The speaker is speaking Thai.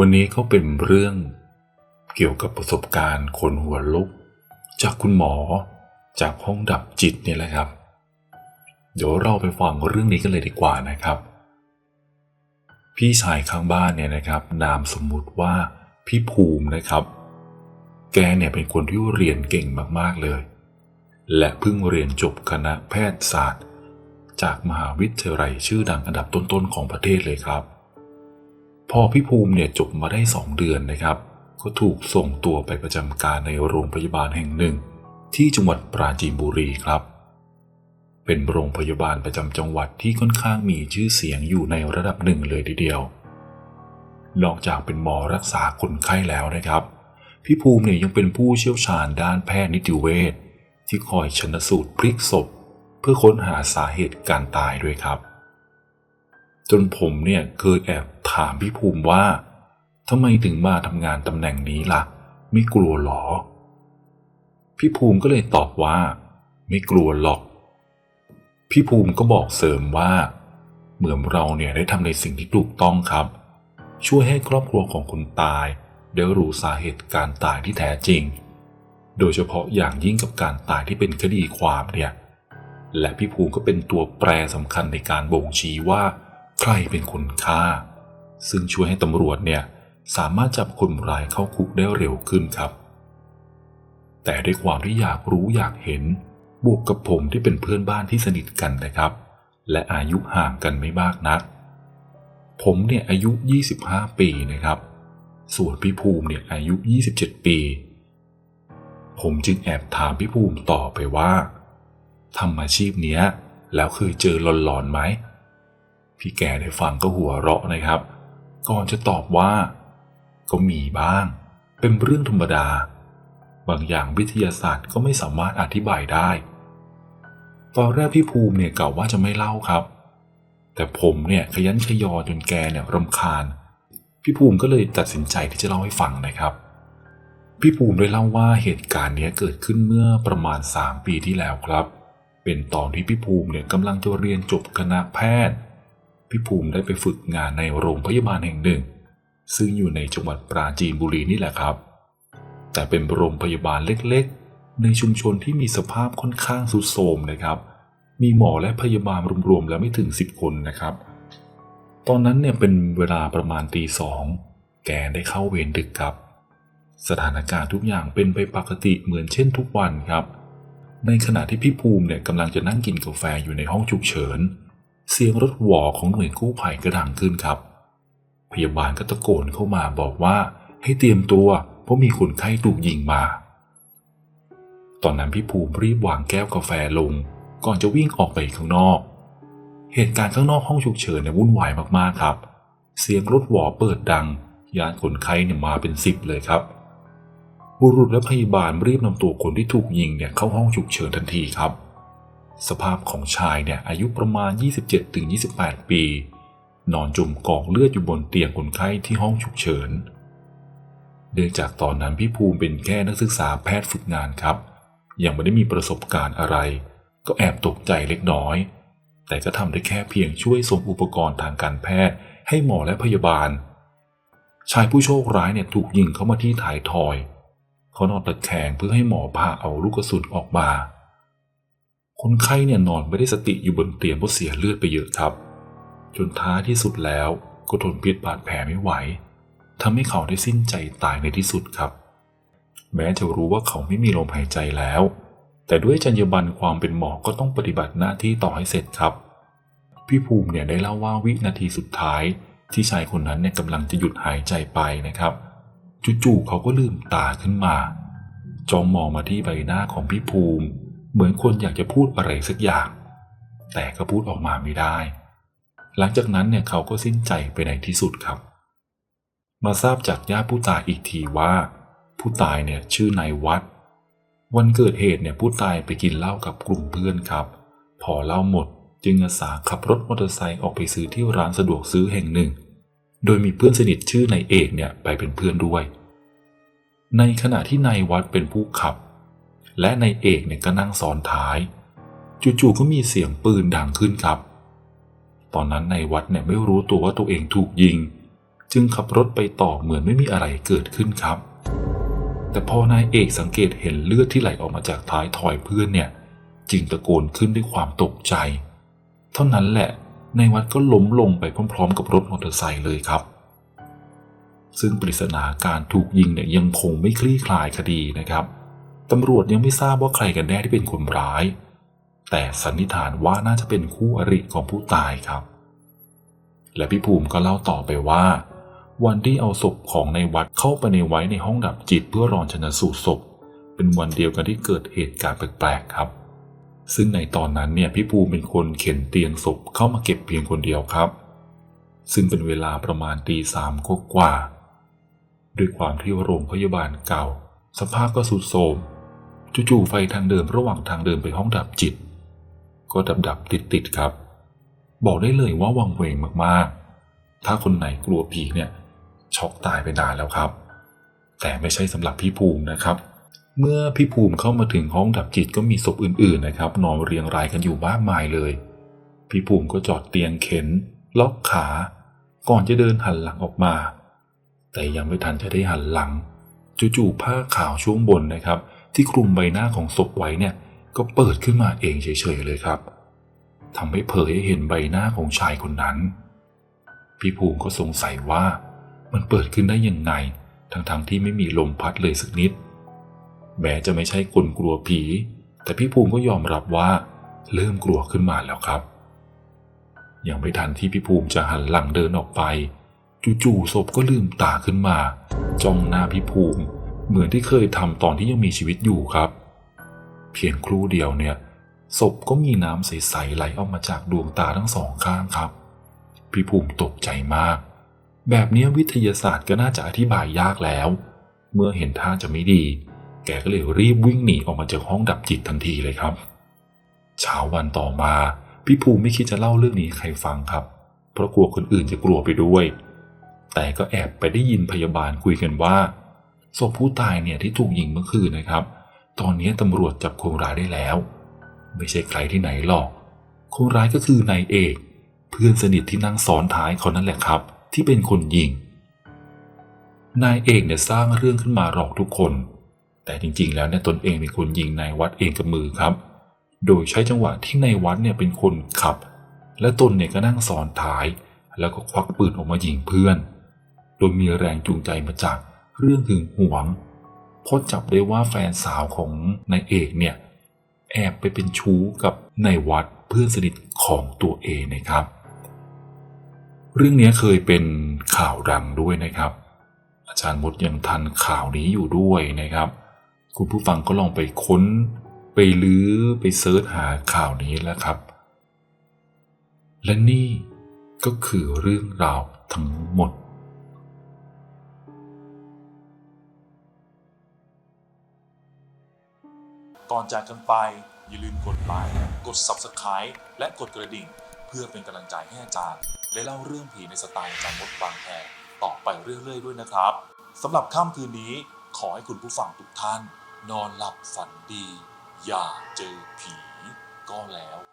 วันนี้ก็เป็นเรื่องเกี่ยวกับประสบการณ์คนหัวลุก จากคุณหมอจากห้องดับจิตเนี่ยแหละครับ เดี๋ยวเราไปฟังเรื่องนี้กันเลยดีกว่านะครับ พี่ชายข้างบ้านเนี่ยนะครับ นามสมมุติว่าพี่ภูมินะครับ แกเนี่ยเป็นคนที่เรียนเก่งมากๆเลย และเพิ่งเรียนจบคณะแพทยศาสตร์ จากมหาวิทยาลัยชื่อดังอันดับต้นๆของประเทศเลยครับ พอพี่ภูมิเนี่ยจบมาได้สองเดือนนะครับ ก็ถูกส่งตัวไปประจำการในโรงพยาบาลแห่งหนึ่ง ที่จังหวัดปราจีนบุรีครับ เป็นโรงพยาบาลประจำจังหวัดที่ค่อนข้างมีชื่อเสียงอยู่ในระดับหนึ่งเลยทีเดียวนอกจากเป็นหมอรักษาคนไข้แล้วนะครับ พี่ภูมิเนี่ยยังเป็นผู้เชี่ยวชาญด้านแพทย์นิติเวชที่คอยชนสูตรพลิกศพ เพื่อค้นหาสาเหตุการตายด้วยครับ จนผมเนี่ยเคยแอบถามพี่ภูมิว่าทำไมถึงมาทำงานตำแหน่งนี้ล่ะ ไม่กลัวหรอ พี่ภูมิก็เลยตอบว่า ไม่กลัวหรอก พี่ภูมิก็บอกเสริมว่า เหมือนเราเนี่ยได้ทำในสิ่งที่ถูกต้องครับ ช่วยให้ครอบครัวของคนตายได้รู้สาเหตุการตายที่แท้จริง โดยเฉพาะอย่างยิ่งกับการตายที่เป็นคดีความเนี่ย และพี่ภูมิก็เป็นตัวแปรสำคัญในการบ่งชี้ว่า ใครเป็นคนฆ่า ซึ่งช่วยให้ตำรวจเนี่ยสามารถจับคนร้ายเข้าคุกได้เร็วขึ้นครับ แต่ด้วยความที่อยากรู้อยากเห็นบวกกับผมที่เป็นเพื่อนบ้านที่สนิทกันนะครับ และอายุห่างกันไม่มากนัก ผมเนี่ยอายุ 25 ปีนะครับ ส่วนพี่ภูมิเนี่ยอายุ 27 ปี ผมจึงแอบถามพี่ภูมิต่อไปว่าทำอาชีพเนี้ย แล้วเคยเจอหลอนๆไหม พี่แกได้ฟังก็หัวเราะนะครับ ก่อนจะตอบว่า ก็มีบ้าง เป็นเรื่องธรรมดา บางอย่างวิทยาศาสตร์ก็ไม่สามารถอธิบายได้ ตอนแรกพี่ภูมิเนี่ยกล่าวว่าจะไม่เล่าครับ แต่ผมเนี่ยขยันขยอจนแกเนี่ยรำคาญ พี่ภูมิก็เลยตัดสินใจที่จะเล่าให้ฟังนะครับ พี่ภูมิได้เล่าว่าเหตุการณ์นี้เกิดขึ้นเมื่อประมาณ 3 ปีที่แล้วครับ เป็นตอนที่พี่ภูมิเนี่ยกำลังจะเรียนจบคณะแพทย์ พี่ภูมิได้ไปฝึกงานในโรงพยาบาลแห่งหนึ่ง ซึ่งอยู่ในจังหวัดปราจีนบุรีนี่แหละครับ แต่เป็นโรงพยาบาลเล็กๆ ในชุมชนที่มีสภาพค่อนข้างสุดโทรมนะครับ มีหมอและพยาบาลรวมๆแล้วไม่ถึง 10 คนนะครับ ตอนนั้นเนี่ยเป็นเวลาประมาณตีสองแกได้เข้าเวรดึกครับ สถานการณ์ทุกอย่างเป็นไปปกติเหมือนเช่นทุกวันครับ ในขณะที่พี่ภูมิเนี่ยกำลังจะนั่งกินกาแฟอยู่ในห้องฉุกเฉิน เสียงรถหวอของหน่วยกู้ภัยก็ดังขึ้นครับ พยาบาลก็ตะโกนเข้ามาบอกว่าให้เตรียมตัวเพราะมีคนไข้ถูกยิงมา ตอนนั้นพี่ภูมิรีบวางแก้วกาแฟลง ก่อนจะวิ่งออกไปข้างนอก เหตุการณ์ข้างนอกห้องฉุกเฉินเนี่ยวุ่นวายมากๆครับ เสียงรถหวอเปิดดัง ยานคนไข้เนี่ยมาเป็นสิบเลยครับ บุรุษและพยาบาลรีบนำตัวคนที่ถูกยิงเนี่ยเข้าห้องฉุกเฉินทันทีครับ สภาพของชายเนี่ยอายุประมาณ 27-28 ปี นอนจมกองเลือดอยู่บนเตียงคนไข้ที่ห้องฉุกเฉิน เนื่องจากตอนนั้นพี่ภูมิเป็นแค่นักศึกษาแพทย์ฝึกงานครับ ยังไม่ได้มีประสบการณ์อะไร ก็แอบตกใจเล็กน้อย แต่ก็ทำได้แค่เพียงช่วยส่งอุปกรณ์ทางการแพทย์ให้หมอและพยาบาล ชายผู้โชคร้ายเนี่ยถูกยิงเข้ามาที่ถ่ายทอย เขานอนตะแคงเพื่อให้หมอพาเอาลูกกระสุนออกมา คนไข้เนี่ยนอนไม่ได้สติอยู่บนเตียงเพราะเสียเลือดไปเยอะครับ จนท้ายที่สุดแล้วก็ทนพิษบาดแผลไม่ไหวทำให้เขาได้สิ้นใจตายในที่สุดครับ แม้จะรู้ว่าเขาไม่มีลมหายใจแล้ว แต่ด้วยจรรยาบรรณความเป็นหมอก็ต้องปฏิบัติหน้าที่ต่อให้เสร็จครับ พี่ภูมิเนี่ยได้เล่าว่าวินาทีสุดท้าย ที่ชายคนนั้นเนี่ยกำลังจะหยุดหายใจไปนะครับ จู่ๆเขาก็ลืมตาขึ้นมา จ้องมองมาที่ใบหน้าของพี่ภูมิ เหมือนคนอยากจะพูดอะไรสักอย่าง แต่ก็พูดออกมาไม่ได้ หลังจากนั้นเนี่ยเขาก็สิ้นใจไปในที่สุดครับ มาทราบจากญาติผู้ตายอีกทีว่า ผู้ตายเนี่ยชื่อนายวัด วันเกิดเหตุเนี่ยผู้ตายไปกินเหล้ากับกลุ่มเพื่อนครับ พอเหล้าหมดจึงอาสาขับรถมอเตอร์ไซค์ออกไปซื้อที่ร้านสะดวกซื้อแห่งหนึ่ง โดยมีเพื่อนสนิทชื่อนายเอกเนี่ยไปเป็นเพื่อนด้วย ในขณะที่นายวัดเป็นผู้ขับ และนายเอกเนี่ยก็นั่งซ้อนท้าย จู่ๆก็มีเสียงปืนดังขึ้นครับ ตอนนั้นในวัดเนี่ยไม่รู้ตัวว่าตัวเองถูกยิง จึงขับรถไปต่อเหมือนไม่มีอะไรเกิดขึ้นครับ แต่พอนายเอกสังเกตเห็นเลือดที่ไหลออกมาจากท้ายถอยเพื่อนเนี่ยจึงตะโกนขึ้นด้วยความตกใจ เท่านั้นแหละในวัดก็ล้มลงไปพร้อม ๆ กับรถมอเตอร์ไซค์เลยครับ ซึ่งปริศนาการถูกยิงเนี่ยยังคงไม่คลี่คลายคดีนะครับ ตำรวจยังไม่ทราบว่าใครกันแน่ที่เป็นคนร้าย แต่สันนิษฐานว่าน่าจะเป็นคู่อริของผู้ตายครับ และพี่ภูมิก็เล่าต่อไปว่า วันที่เอาศพของในวัดเข้าไปในไว้ในห้องดับจิตเพื่อรอชนะสูตรศพ เป็นวันเดียวกันที่เกิดเหตุการณ์แปลกๆครับ ซึ่งในตอนนั้นเนี่ยพี่ภูมิเป็นคนเข็นเตียงศพเข้ามาเก็บเพียงคนเดียวครับ ซึ่งเป็นเวลาประมาณตีสามกว่าด้วยความที่โรงพยาบาลเก่า สภาพก็สุดโทรม จู่ๆไฟทางเดินระหว่างทางเดินไปห้องดับจิต ก็ดับดับติดติดๆครับ บอกได้เลยว่าวังเวงมากๆ ถ้าคนไหนกลัวผีเนี่ย ช็อกตายไปนานแล้วครับ แต่ไม่ใช่สำหรับพี่ภูมินะครับ เมื่อพี่ภูมิเข้ามาถึงห้องดับจิตก็มีศพอื่นๆนะครับ นอนเรียงรายกันอยู่มากมายเลย พี่ภูมิก็จอดเตียงเข็น ล็อกขา ก่อนจะเดินหันหลังออกมา แต่ยังไม่ทันจะได้หันหลังจู่ๆผ้าขาวช่วงบนนะครับ ที่คลุมใบหน้าของศพไว้เนี่ยก็เปิดขึ้นมาเองเฉยๆเลยครับทำให้เผยให้เห็นใบหน้าของชายคนนั้น พี่ภูมิก็สงสัยว่ามันเปิดขึ้นได้ยังไง ทั้งๆที่ไม่มีลมพัดเลยสักนิด แม้จะไม่ใช่คนกลัวผี แต่พี่ภูมิก็ยอมรับว่า เริ่มกลัวขึ้นมาแล้วครับ ยังไม่ทันที่พี่ภูมิจะหันหลังเดินออกไป จู่ๆศพก็ลืมตาขึ้นมา จ้องหน้าพี่ภูมิ เหมือนที่เคยทำตอนที่ยังมีชีวิตอยู่ครับ เพียงครู่เดียวเนี่ยศพก็มีน้ำใสๆไหลออกมาจากดวงตาทั้งสองข้างครับ พี่ภูมิตกใจมาก แบบนี้วิทยาศาสตร์ก็น่าจะอธิบายยากแล้ว เมื่อเห็นท่าจะไม่ดี แกก็เลยรีบวิ่งหนีออกมาจากห้องดับจิตทันทีเลยครับ เช้าวันต่อมา พี่ภูมิไม่คิดจะเล่าเรื่องนี้ให้ใครฟังครับ เพราะกลัวคนอื่นจะกลัวไปด้วย แต่ก็แอบไปได้ยินพยาบาลคุยกันว่า ศพผู้ตายเนี่ยที่ถูกยิงเมื่อคืนนะครับ ตอนนี้ตำรวจจับคนร้ายได้แล้ว ไม่ใช่ใครที่ไหนหรอก คนร้ายก็คือนายเอก เพื่อนสนิทที่นั่งซ้อนท้ายเขานั่นแหละครับ ที่เป็นคนยิง นายเอกเนี่ยสร้างเรื่องขึ้นมาหลอกทุกคน แต่จริงๆ แล้วเนี่ยตนเองเป็นคนยิงนายวัดเองกับมือครับ โดยใช้จังหวะที่นายวัดเนี่ยเป็นคนขับ และตนเนี่ยก็นั่งซ้อนท้าย แล้วก็ควักปืนออกมายิงเพื่อน โดยมีแรงจูงใจมาจาก เรื่องหึงหวงเพราะจับได้ว่าแฟนสาวของนายเอกเนี่ยแอบไปเป็นชู้กับนายวัดเพื่อนสนิทของตัวเองนะครับ เรื่องนี้เคยเป็นข่าวดังด้วยนะครับ อาจารย์มดยังทันข่าวนี้อยู่ด้วยนะครับ คุณผู้ฟังก็ลองไปค้นไปลื้อไปเซิร์ชหาข่าวนี้แล้วครับ และนี่ก็คือเรื่องราวทั้งหมด ก่อนจากกันไป อย่าลืมกดไลค์กด Subscribe และกดกระดิ่ง เพื่อเป็นกำลังใจให้อาจารย์ ได้เล่าเรื่องผีในสไตล์อาจารย์มดบางแพรต่อไปเรื่อยๆ ด้วยนะครับสำหรับค่ำคืนนี้ขอให้คุณผู้ฟังทุกท่าน นอนหลับฝันดี อย่าเจอผีก็แล้ว